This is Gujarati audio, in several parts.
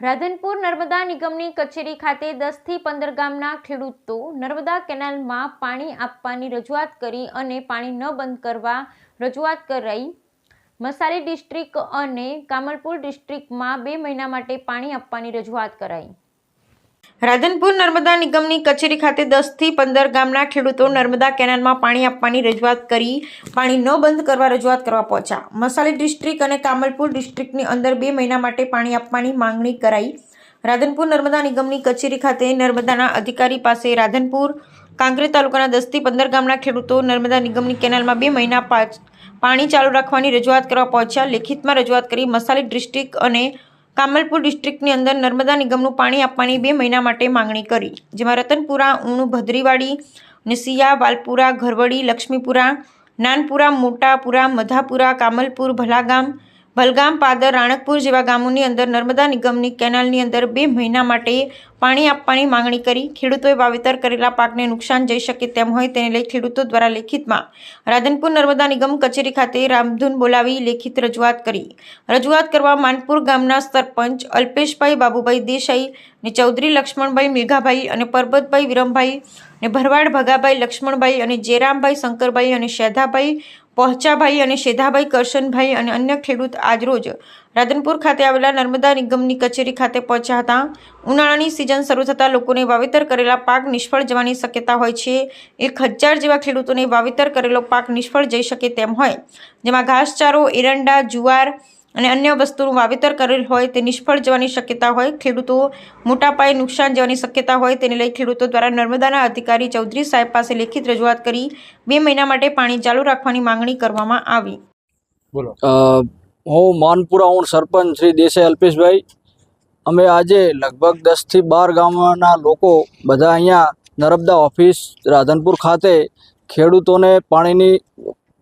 રાધનપુર નર્મદા નિગમની કચેરી ખાતે દસથી પંદર ગામના ખેડૂતો નર્મદા કેનાલમાં પાણી આપવાની રજૂઆત કરી અને પાણી ન બંધ કરવા રજૂઆત કરાઈ. મસાલી ડિસ્ટ્રિક્ટ અને કામલપુર ડિસ્ટ્રિક્ટમાં બે મહિના માટે પાણી આપવાની રજૂઆત કરાઈ. રાધનપુર નર્મદા નિગમની કચેરી ખાતે દસથી પંદર ગામના ખેડૂતો નર્મદા કેનાલમાં પાણી આપવાની રજૂઆત કરી, પાણી ન બંધ કરવા રજૂઆત કરવા પહોંચ્યા. મસાલી ડિસ્ટ્રિક્ટ અને કામલપુર ડિસ્ટ્રિક્ટની અંદર બે મહિના માટે પાણી આપવાની માંગણી કરાઈ. રાધનપુર નર્મદા નિગમની કચેરી ખાતે નર્મદાના અધિકારી પાસે રાધનપુર કાંકરેજ તાલુકાના દસથી પંદર ગામના ખેડૂતો નર્મદા નિગમની કેનાલમાં બે મહિના પાણી ચાલુ રાખવાની રજૂઆત કરવા પહોંચ્યા. લેખિતમાં રજૂઆત કરી મસાલી ડિસ્ટ્રિક્ટ અને કામલપુર ડિસ્ટ્રિક્ટની અંદર નર્મદા નિગમનું પાણી આપવાની બે મહિના માટે માંગણી કરી, જેમાં રતનપુરા ઊણું ભદ્રીવાડી, નસિયા, વાલપુરા, ઘરવડી, લક્ષ્મીપુરા, નાનપુરા, મોટાપુરા, મધાપુરા, કામલપુર, ભલાગામ ભલગામ પાદર રાણકપુર જેવા ગામોની અંદર નર્મદા નિગમની કેનાલની અંદર બે મહિના માટે પાણી આપવાની માંગણી કરી. ખેડૂતોએ વાવેતર કરેલા પાકને નુકસાન જઈ શકે તેમ હોય તેને લઈ ખેડૂતો દ્વારા લેખિતમાં રાધનપુર નર્મદા નિગમ કચેરી ખાતે રામધૂન બોલાવી લેખિત રજૂઆત કરી. રજૂઆત કરવા માનપુર ગામના સરપંચ અલ્પેશભાઈ બાબુભાઈ દેસાઈ ને ચૌધરી લક્ષ્મણભાઈ મેઘાભાઈ અને પરબતભાઈ વિરમભાઈ ને ભરવાડ, ભગાભાઈ, લક્ષ્મણભાઈ અને જેરામભાઈ શંકરભાઈ અને શેધાભાઈ, પહોંચાભાઈ અને શેધાભાઈ, કરશનભાઈ અને અન્ય ખેડૂત આજરોજ રાધનપુર ખાતે આવેલા નર્મદા નિગમની કચેરી ખાતે પહોંચ્યા હતા. ઉનાળાની સિઝન શરૂ થતાં લોકોને વાવેતર કરેલા પાક નિષ્ફળ જવાની શક્યતા હોય છે. એક હજાર જેવા ખેડૂતોને વાવેતર કરેલો પાક નિષ્ફળ જઈ શકે તેમ હોય. જેમાં ઘાસચારો, એરંડા, જુવાર અને અન્ય વસ્તુનું વાવેતર કરેલ હોય તે નિષ્ફળ જવાની શક્યતા હોય ખેડૂતો મોટા પાયે નુકસાન જવાની શક્યતા હોય તેને લઈ ખેડૂતો દ્વારા નર્મદાના અધિકારી ચૌધરી સાહેબ પાસે લેખિત રજૂઆત કરી બે મહિના માટે પાણી ચાલુ રાખવાની માંગણી કરવામાં આવી. બોલો. હું માનપુરા હું સરપંચ શ્રી દેસાઈ અલ્પેશભાઈ. અમે આજે લગભગ દસથી બાર ગામના લોકો બધા અહીંયા નર્મદા ઓફિસ રાધનપુર ખાતે ખેડૂતોને પાણીની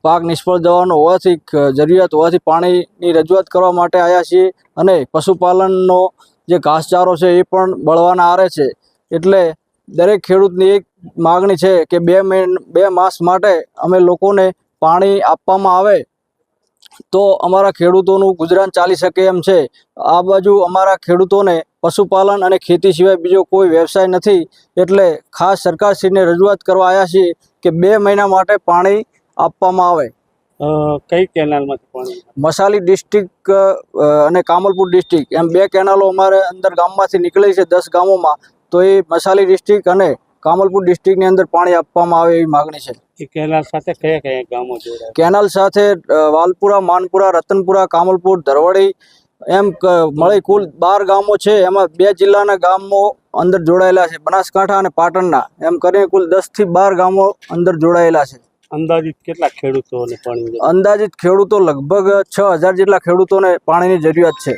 પાક નિષ્ફળ જવાનો હોવાથી જરૂરિયાત હોવાથી પાણીની રજૂઆત કરવા માટે આવ્યા છીએ અને પશુપાલનનો જે ઘાસચારો છે એ પણ બળવાના આરે છે. એટલે દરેક ખેડૂતની એક માગણી છે કે બે બે માસ માટે અમે લોકોને પાણી આપવામાં આવે તો અમારા ખેડૂતોનું ગુજરાન ચાલી શકે એમ છે. આ બાજુ અમારા ખેડૂતોને પશુપાલન અને ખેતી સિવાય બીજો કોઈ વ્યવસાય નથી. એટલે ખાસ સરકારશ્રીને રજૂઆત કરવા આવ્યા છીએ કે બે મહિના માટે પાણી આપવામાં આવે. કઈ કેનાલમાંથી પાણી? મસાલી ડિસ્ટ્રિક્ટ અને કામલપુર ડિસ્ટ્રિક્ટ. એમ બે કેનાલો અમારે અંદર ગામમાંથી નીકળે છે દસ ગામોમાં. તો એ મસાલી ડિસ્ટ્રિક્ટ અને કામલપુર ડિસ્ટ્રિક્ટની અંદર પાણી આપવામાં આવે એવી માગણી છે. એ કેનાલ સાથે કયા કયા ગામો જોડાય? કેનાલ સાથે વાલપુરા માનપુરા રતનપુરા કામલપુર ધરવડી એમ મળી કુલ બાર ગામો છે. એમાં બે જિલ્લાના ગામો અંદર જોડાયેલા છે. બનાસકાંઠા અને પાટણના. એમ કરીને કુલ દસથી બાર ગામો અંદર જોડાયેલા છે. અંદાજિત કેટલા ખેડૂતોને પાણી અંદાજિત ખેડૂતો લગભગ છ હજાર જેટલા ખેડૂતોને પાણીની જરૂરિયાત છે.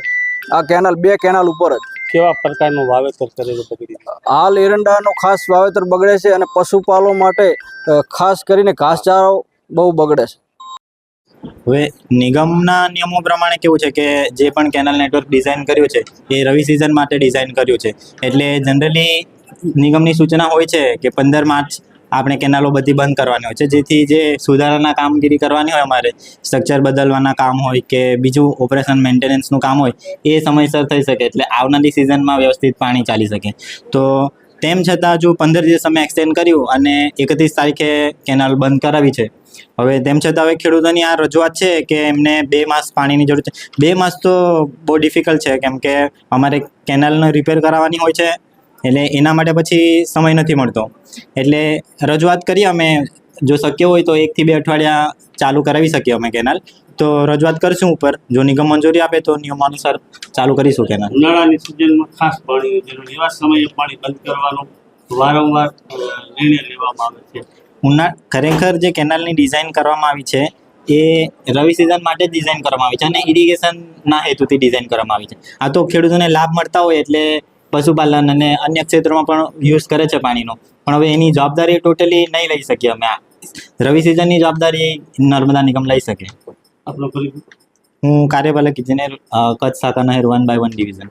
આ કેનાલ બે કેનાલ ઉપર જ. કેવા પ્રકારનું વાવેતર કરેલું બગડી? હાલ એરંડાનો ખાસ વાવેતર બગડે છે અને પશુપાલો માટે ખાસ કરીને ઘાસચારો બહુ બગડે છે. હવે નિગમના નિયમો પ્રમાણે કેવું છે કે જે પણ કેનલ નેટવર્ક ડિઝાઇન કર્યું છે એ રવિ સિઝન માટે ડિઝાઇન કર્યું છે. એટલે જનરલી નિગમની સૂચના હોય છે કે પંદર માર્ચ આપણે કેનાલો બધી બંધ કરવાની હોય છે. જેથી જે સુધારાના કામગીરી કરવાની હોય અમારે, સ્ટ્રક્ચર બદલવાના કામ હોય કે બીજું ઓપરેશન મેન્ટેનન્સનું કામ હોય, એ સમયસર થઈ શકે એટલે આવનારી સિઝનમાં વ્યવસ્થિત પાણી ચાલી શકે. તો તેમ છતાં જો પંદર દિવસ અમે એક્સટેન્ડ કર્યું અને એકત્રીસ તારીખે કેનાલ બંધ કરાવી છે. હવે તેમ છતાં હવે ખેડૂતોની આ રજૂઆત છે કે એમને બે માસ પાણીની જરૂર છે. બે માસ તો બહુ ડિફિકલ્ટ છે, કેમ કે અમારે કેનાલનો રિપેર કરાવવાની હોય છે એટલે એના માટે પછી સમય નથી મળતો. એટલે રજૂઆત કરીએ અમે જો શક્ય હોય તો એકથી બે અઠવાડિયા ચાલુ કરાવી શકીએ અમે કેનાલ. તો રજૂઆત કરશું ઉપર. જો નિગમ મંજૂરી આપે તો નિયમાનુસાર ચાલુ કરીશું કેનાલ. ઉનાળાની સિઝનમાં ખાસ પાણી જરૂર. એવા સમયે પાણી બંધ કરવાનો વારંવાર નિર્ણય લેવામાં આવે છે. ઉના ખરેખર જે કેનાલની ડિઝાઇન કરવામાં આવી છે એ રવિ સિઝન માટે જ ડિઝાઇન કરવામાં આવી છે અને ઇરિગેશનના હેતુથી ડિઝાઇન કરવામાં આવી છે. આ તો ખેડૂતોને લાભ મળતા હોય એટલે પશુપાલન અને અન્ય ક્ષેત્રોમાં પણ યુઝ કરે છે પાણીનો. પણ હવે એની જવાબદારી ટોટલી નહીં લઈ શકીએ અમે આ. રવિ સિઝનની જવાબદારી નર્મદા નિગમ લઈ શકે. હું કાર્યપાલક ઇજનેર કચ્છ શાખા નહેર વન બાય વન ડિવિઝન